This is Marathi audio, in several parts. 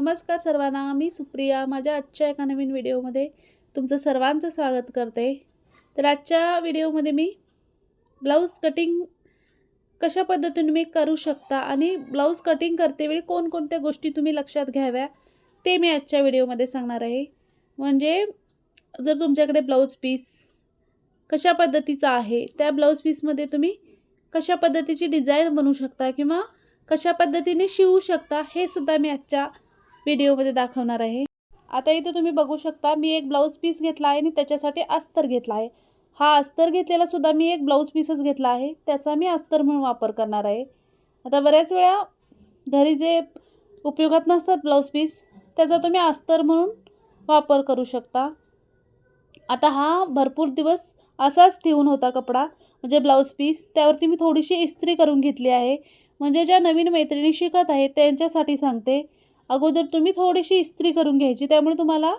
नमस्कार सर्वांना मी सुप्रिया. माझ्या आजच्या एका नवीन व्हिडिओमध्ये तुमचं सर्वांचं स्वागत करते. तर आजच्या व्हिडिओमध्ये मी ब्लाऊज कटिंग कशा पद्धतीने तुम्ही करू शकता आणि ब्लाऊज कटिंग करतेवेळी कोणकोणत्या गोष्टी तुम्ही लक्षात घ्याव्या ते मी आजच्या व्हिडिओमध्ये सांगणार आहे. म्हणजे जर तुमच्याकडे ब्लाऊज पीस कशा पद्धतीचा आहे त्या ब्लाऊज पीसमध्ये तुम्ही कशा पद्धतीची डिझाईन बनवू शकता किंवा कशा पद्धतीने शिवू शकता हे सुद्धा मी आजच्या व्हिडिओमध्ये दाखवणार आहे. आता इथं तुम्ही बघू शकता मी एक ब्लाऊज पीस घेतला आहे आणि त्याच्यासाठी अस्तर घेतला आहे. हा अस्तर घेतलेला सुद्धा मी एक ब्लाऊज पीसच घेतला आहे. त्याचा मी अस्तर म्हणून वापर करणार आहे. आता बऱ्याच वेळा घरी जे उपयोगात नसतात ब्लाऊज पीस त्याचा तुम्ही अस्तर म्हणून वापर करू शकता. आता हा भरपूर दिवस असाच ठेवून होता कपडा म्हणजे ब्लाऊज पीस त्यावरती मी थोडीशी इस्त्री करून घेतली आहे. म्हणजे ज्या नवीन मैत्रिणी शिकत आहेत त्यांच्यासाठी सांगते. अगोदर तुम्ही थोडीशी इस्त्री करून घ्यायची त्यामुळे तुम्हाला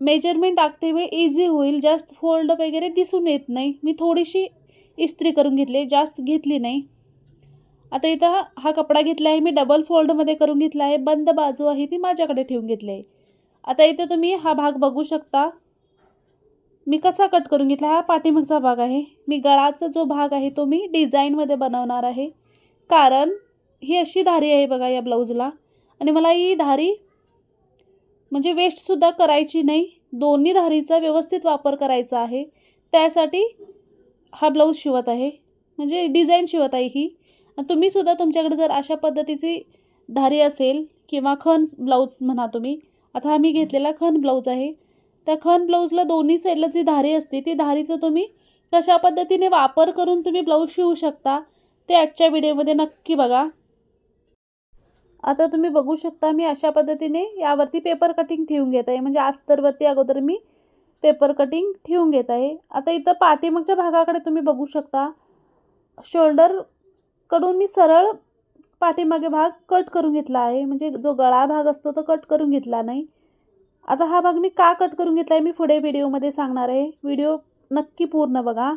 मेजरमेंट टाकते वेळ इझी होईल जास्त फोल्ड वगैरे दिसून येत नाही. मी थोडीशी इस्त्री करून घेतली जास्त घेतली नाही. आता इथं हा हा कपडा घेतला आहे मी डबल फोल्डमध्ये करून घेतला आहे बंद बाजू आहे ती माझ्याकडे ठेवून घेतली आहे. आता इथं तुम्ही हा भाग बघू शकता. मी कसा कट करून घेतला हा पाठीमागचा भाग आहे. मी गळाचा जो भाग आहे तो मी डिझाईनमध्ये बनवणार आहे. कारण ही अशी धारी आहे बघा या ब्लाऊजला आणि मला ही धारी म्हणजे वेस्टसुद्धा करायची नाही. दोन्ही धारीचा व्यवस्थित वापर करायचा आहे. त्यासाठी हा ब्लाऊज शिवत आहे. म्हणजे डिझाईन शिवत आहे ही. तुम्हीसुद्धा तुमच्याकडे जर अशा पद्धतीची धारी असेल किंवा खण ब्लाऊज म्हणा तुम्ही आता हा मी घेतलेला खण ब्लाऊज आहे. त्या खण ब्लाऊजला दोन्ही साईडला जी धारी असते ती धारीचं तुम्ही कशा पद्धतीने वापर करून तुम्ही ब्लाऊज शिवू शकता ते आजच्या व्हिडिओमध्ये नक्की बघा. आता तुम्ही बघू शकता मी अशा पद्धतीने यावरती पेपर कटिंग ठेवून घेत आहे. म्हणजे अस्तरवरती अगोदर मी पेपर कटिंग ठेवून घेत आहे. आता इथं पाठीमागच्या भागाकडे तुम्ही बघू शकता शोल्डरकडून मी सरळ पाठीमागे भाग कट करून घेतला आहे. म्हणजे जो गळा भाग असतो तो कट करून घेतला नाही. आता हा भाग मी का कट करून घेतला आहे मी पुढे व्हिडिओमध्ये सांगणार आहे. व्हिडिओ नक्की पूर्ण बघा.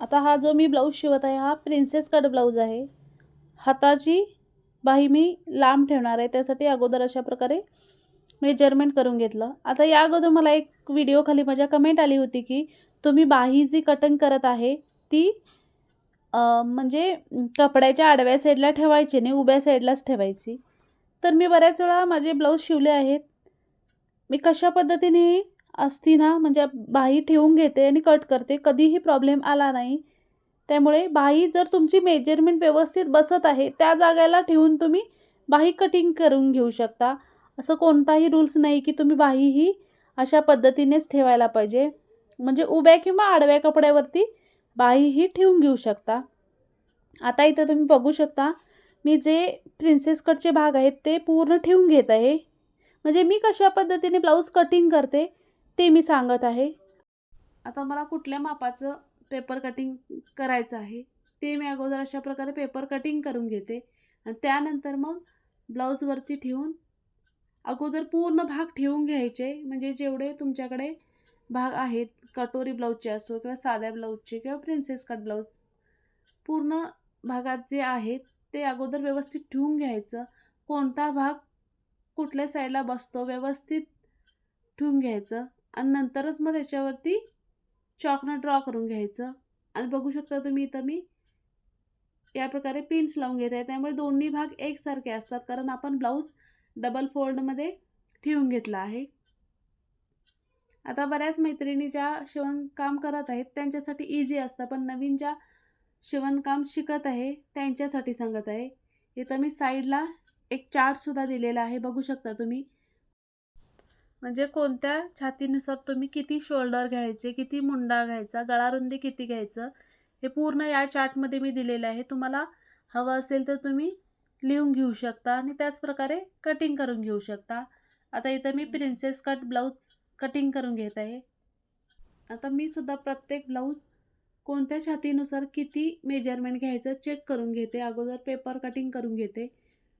आता हा जो मी ब्लाऊज शिवत आहे हा प्रिन्सेस कट ब्लाऊज आहे. हाताची बाही मी लांब ठेवणार आहे त्यासाठी अगोदर अशा प्रकारे मेजरमेंट करून घेतलं. आता या अगोदर मला एक व्हिडिओ खाली माझ्या कमेंट आली होती की तुम्ही बाही जी कटिंग करत आहे ती म्हणजे कपड्याच्या आडव्या साईडला ठेवायची नाही उभ्या साईडलाच ठेवायची. तर मी बऱ्याच वेळा माझे ब्लाऊज शिवले आहेत. मी कशा पद्धतीने असती ना म्हणजे बाही ठेवून घेते आणि कट करते कधीही प्रॉब्लेम आला नाही. त्यामुळे बाही जर तुमची मेजरमेंट व्यवस्थित बसत आहे त्या जागेला ठेवून तुम्ही बाही कटिंग करून घेऊ शकता. असं कोणताही रूल्स नाही की तुम्ही बाही ही अशा पद्धतीनेच ठेवायला पाहिजे. म्हणजे उभ्या किंवा आडव्या कपड्यावरती बाही ही ठेवून घेऊ शकता. आता इथं तुम्ही बघू शकता मी जे प्रिन्सेस कटचे भाग आहेत ते पूर्ण ठेवून घेत आहे. म्हणजे मी कशा पद्धतीने ब्लाऊज कटिंग करते ते मी सांगत आहे. आता मला कुठल्या मापाचं पेपर कटिंग करायचं आहे. ते मी अगोदर अशा प्रकारे पेपर कटिंग करून घेते. आणि त्यानंतर मग ब्लाऊजवरती ठेवून अगोदर पूर्ण भाग ठेवून घ्यायचे. म्हणजे जेवढे तुमच्याकडे भाग आहेत कटोरी ब्लाऊजचे असो किंवा साध्या ब्लाऊजचे किंवा प्रिन्सेस कट ब्लाऊज पूर्ण भागात जे आहेत ते अगोदर व्यवस्थित ठेवून घ्यायचं. कोणता भाग कुठल्या साईडला बसतो व्यवस्थित ठेवून घ्यायचं. आणि नंतरच मग त्याच्यावरती चॉकनं ड्रॉ करून घ्यायचं. आणि बघू शकता तुम्ही इथं मी या प्रकारे पिन्स लावून घेत. आहे त्यामुळे दोन्ही भाग एकसारखे असतात. कारण आपण ब्लाऊज डबल फोल्डमध्ये ठेवून घेतला आहे. आता बऱ्याच मैत्रिणी ज्या शिवणकाम करत आहेत त्यांच्यासाठी इझी असतं. पण नवीन ज्या शिवणकाम शिकत आहे त्यांच्यासाठी सांगत आहे. इथं मी साईडला एक चार्टसुद्धा दिलेला आहे. बघू शकता तुम्ही. म्हणजे कोणत्या छातीनुसार तुम्ही किती शोल्डर घ्यायचे किती मुंडा घ्यायचा गळारुंदी किती घ्यायचं हे पूर्ण या चार्टमध्ये मी दिलेलं आहे. तुम्हाला हवं असेल तर तुम्ही लिहून घेऊ शकता आणि त्याचप्रकारे कटिंग करून घेऊ शकता. आता इथं मी प्रिन्सेस कट ब्लाऊज कटिंग करून घेत आहे. आता मी सुद्धा प्रत्येक ब्लाऊज कोणत्या छातीनुसार किती मेजरमेंट घ्यायचं चेक करून घेते. अगोदर पेपर कटिंग करून घेते.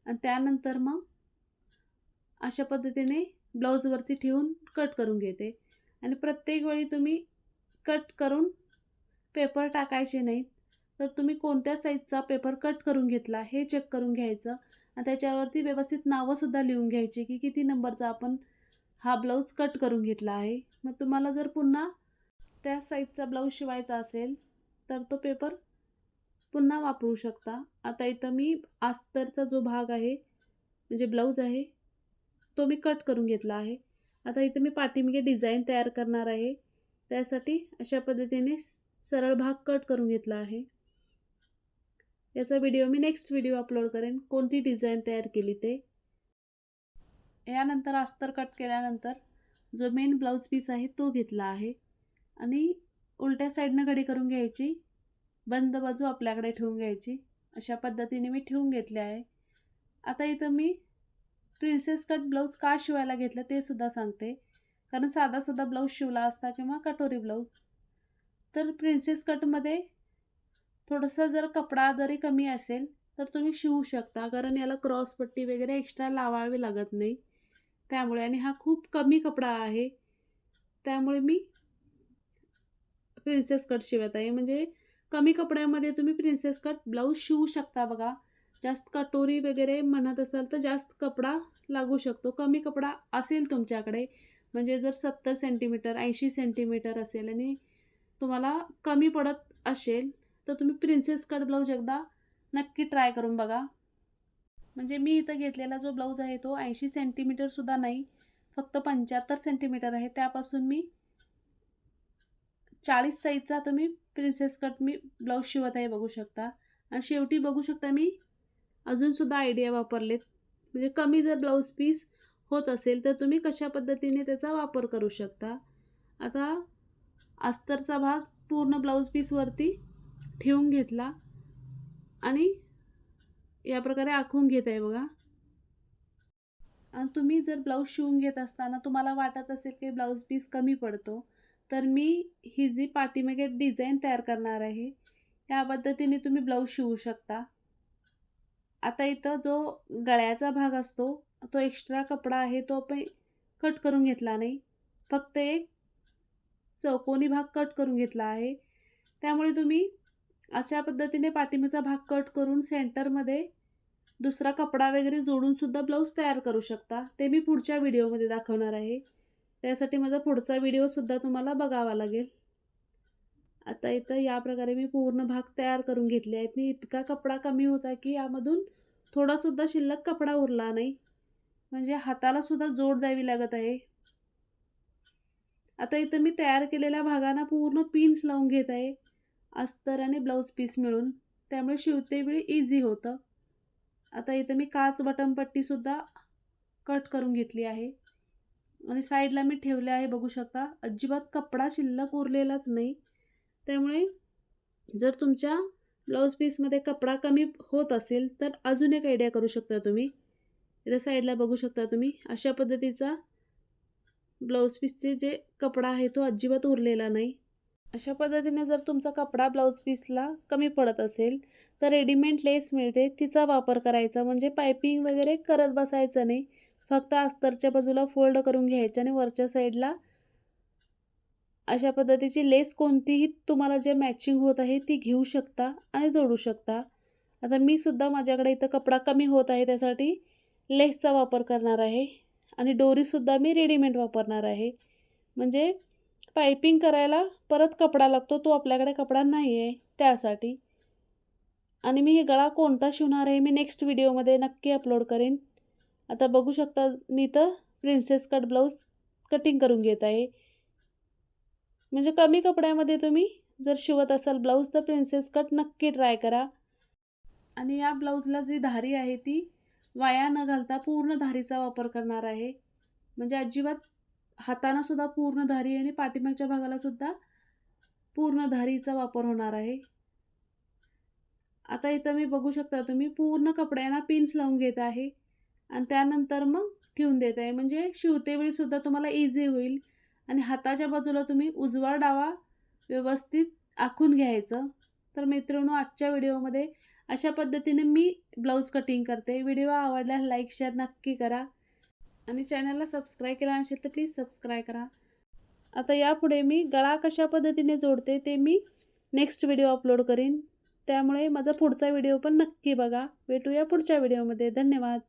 आणि त्यानंतर मग अशा पद्धतीने ब्लाऊजवरती ठेवून कट करून घेते. आणि प्रत्येक वेळी तुम्ही कट करून पेपर टाकायचे नाहीत. तर तुम्ही कोणत्या साईजचा पेपर कट करून घेतला हे चेक करून घ्यायचं. आणि त्याच्यावरती व्यवस्थित नावंसुद्धा लिहून घ्यायची की किती नंबरचा आपण हा ब्लाऊज कट करून घेतला आहे. मग तुम्हाला जर पुन्हा त्या साईजचा ब्लाऊज शिवायचा असेल तर तो पेपर पुन्हा वापरू शकता. आता इथं मी आस्तरचा जो भाग आहे म्हणजे ब्लाऊज आहे तो मी कट करून घेतला आहे. आता इथं मी पाठीमागे डिझाईन तयार करणार आहे. त्यासाठी अशा पद्धतीने सरळ भाग कट करून घेतला आहे. याचा व्हिडिओ मी नेक्स्ट व्हिडिओ अपलोड करेन. कोणती डिझाईन तयार केली ते. यानंतर अस्तर कट केल्यानंतर जो मेन ब्लाऊज पीस आहे तो घेतला आहे. आणि उलट्या साईडनं घडी करून घ्यायची. बंद बाजू आपल्याकडे ठेवून घ्यायची. अशा पद्धतीने मी ठेवून घेतले आहे. आता इथं मी प्रिन्सेस कट ब्लाऊज का शिवायला घेतलं ते सुद्धा सांगते. कारण साधासुद्धा ब्लाऊज शिवला असता किंवा कटोरी ब्लाऊज तर प्रिन्सेस कटमध्ये थोडंसं जर कपडा जरी कमी असेल तर तुम्ही शिवू शकता. कारण याला क्रॉस पट्टी वगैरे एक्स्ट्रा लावावी लागत नाही. त्यामुळे आणि हा खूप कमी कपडा आहे. त्यामुळे मी प्रिन्सेस कट शिवत आहे. म्हणजे कमी कपड्यामध्ये तुम्ही प्रिन्सेस कट ब्लाऊज शिवू शकता बघा. जास्त कटोरी वगैरे म्हणत असाल तर जास्त कपडा लागू शकतो. कमी कपडा असेल तुमच्याकडे म्हणजे जर सत्तर सेंटीमीटर ऐंशी सेंटीमीटर असेल आणि तुम्हाला कमी पडत असेल तर तुम्ही प्रिन्सेस कट ब्लाऊज एकदा नक्की ट्राय करून बघा. म्हणजे मी इथं घेतलेला जो ब्लाऊज आहे तो ऐंशी सेंटीमीटरसुद्धा नाही फक्त पंच्याहत्तर सेंटीमीटर आहे. त्यापासून मी चाळीस साईजचा तुम्ही प्रिन्सेस कट मी ब्लाऊज शिवत आहे बघू शकता. आणि शेवटी बघू शकता मी अजूनसुद्धा आयडिया वापरलेत. म्हणजे कमी जर ब्लाऊज पीस होत असेल तर तुम्ही कशा पद्धतीने त्याचा वापर करू शकता? आता अस्तरचा भाग पूर्ण ब्लाऊज पीसवरती ठेवून घेतला आणि या प्रकारे आखून घेत आहे बघा. आणि तुम्ही जर ब्लाऊज शिवून घेत असताना तुम्हाला वाटत असेल की ब्लाऊज पीस कमी पडतो तर मी ही जी पाठीमागे डिझाईन तयार करणार आहे त्या पद्धतीने तुम्ही ब्लाऊज शिवू शकता. आता इथं जो गळ्याचा भाग असतो तो एक्स्ट्रा कपडा आहे तो पण कट करून घेतला नाही. फक्त एक चौकोनी भाग कट करून घेतला आहे. त्यामुळे तुम्ही अशा पद्धतीने पाठीमागचा भाग कट करून सेंटरमध्ये दुसरा कपडा वगैरे जोडूनसुद्धा ब्लाऊज तयार करू शकता. ते मी पुढच्या व्हिडिओमध्ये दाखवणार आहे. त्यासाठी माझा पुढचा व्हिडिओसुद्धा तुम्हाला बघावा लागेल. आता इथं या प्रकारे मी पूर्ण भाग तयार करून घेतले आहेत. आणि इतका कपडा कमी होता की यामधून थोडासुद्धा शिल्लक कपडा उरला नाही. म्हणजे हातालासुद्धा जोड द्यावी लागत आहे. आता इथं मी तयार केलेल्या भागांना पूर्ण पिन्स लावून घेत आहे. अस्तर आणि ब्लाऊज पीस मिळून. त्यामुळे शिवते वेळी इझी होतं. आता इथं मी काच बटनपट्टीसुद्धा कट करून घेतली आहे. आणि साईडला मी ठेवले आहे बघू शकता. अजिबात कपडा शिल्लक उरलेलाच नाही. त्यामुळे जर तुमच्या ब्लाऊज पीसमध्ये कपडा कमी होत असेल तर अजून एक आयडिया करू शकता तुम्ही. इथं साईडला बघू शकता तुम्ही. अशा पद्धतीचा ब्लाऊज पीसचे जे कपडा आहे तो अजिबात उरलेला नाही. अशा पद्धतीने जर तुमचा कपडा ब्लाऊज पीसला कमी पडत असेल तर रेडीमेड लेस मिळते. तिचा वापर करायचा म्हणजे पायपिंग वगैरे करत बसायचं नाही. फक्त अस्तरच्या बाजूला फोल्ड करून घ्यायचं आणि वरच्या साईडला अशा पद्धतीची लेस कोणतीही तुम्हाला जे मॅचिंग होत आहे ती घेऊ शकता आणि जोडू शकता. आता मी सुद्धा माझ्याकडे इथं कपडा कमी होत आहे त्यासाठी लेसचा वापर करणार आहे. आणि डोरीसुद्धा मी रेडीमेड वापरणार आहे. म्हणजे पायपिंग करायला परत कपडा लागतो तो आपल्याकडे कपडा नाही आहे त्यासाठी. आणि मी हे गळा कोणता शिवणार आहे मी नेक्स्ट व्हिडिओमध्ये नक्की अपलोड करेन. आता बघू शकता मी तर प्रिन्सेस कट ब्लाऊज कटिंग करून घेत आहे. म्हणजे कमी कपड्यामध्ये तुम्ही जर शिवत असाल ब्लाऊज तर प्रिन्सेस कट नक्की ट्राय करा. आणि या ब्लाऊजला जी धारी आहे ती वाया न घालता पूर्ण धारीचा वापर करणार आहे. म्हणजे अजिबात हाताना सुद्धा पूर्ण धारी आणि पाठीमागच्या भागाला सुद्धा पूर्ण धारीचा वापर होणार आहे. आता इथं मी बघू शकता तुम्ही पूर्ण कपड्यांना पिन्स लावून घेत आहे. आणि त्यानंतर मग ठेवून देत आहे. म्हणजे शिवतेवेळी सुद्धा तुम्हाला इझी होईल. आणि हाताच्या बाजूला तुम्ही उजवा डावा व्यवस्थित आखून घ्यायचं. तर मित्रांनो आजच्या व्हिडिओमध्ये अशा पद्धतीने मी ब्लाऊज कटिंग करते. व्हिडिओ आवडल्यास लाईक शेअर नक्की करा. आणि चॅनलला सबस्क्राईब केला नसेल तर प्लीज सबस्क्राईब करा. आता यापुढे मी गळा कशा पद्धतीने जोडते ते मी नेक्स्ट व्हिडिओ अपलोड करीन. त्यामुळे माझा पुढचा व्हिडिओ पण नक्की बघा. भेटूया पुढच्या व्हिडिओमध्ये. धन्यवाद.